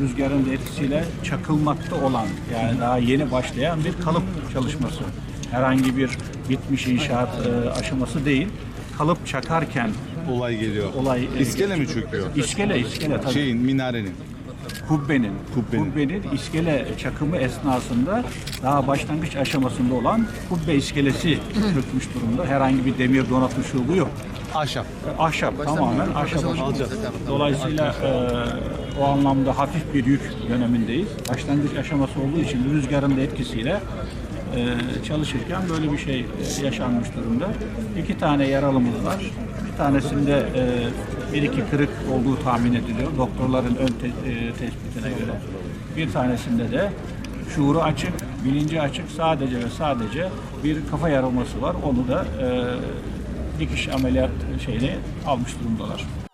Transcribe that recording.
rüzgarın da etkisiyle çakılmakta olan yani daha yeni başlayan bir kalıp çalışması. Herhangi bir bitmiş inşaat e, aşaması değil. Kalıp çakarken Olay geliyor. olay e, İskele mi çöküyor? İskele, iskele tabii. Şeyin, minarenin. kubbenin, Kubbenin. kubbenin iskele çakımı esnasında daha başlangıç aşamasında olan kubbe iskelesi çökmüş durumda. Herhangi bir demir donatmış olduğu yok. Ahşap. Ahşap tamamen ahşap. Dolayısıyla e, o anlamda hafif bir yük dönemindeyiz. Başlangıç aşaması olduğu için rüzgarın da etkisiyle e, çalışırken böyle bir şey e, yaşanmış durumda. İki tane yaralımız var. Bir tanesinde e, bir iki kırık olduğu tahmin ediliyor. Doktorların ön te- e, tespitine göre. Bir tanesinde de şuuru açık, bilinci açık sadece ve sadece bir kafa yarılması var. Onu da e, dikiş ameliyat şeyini almış durumdalar.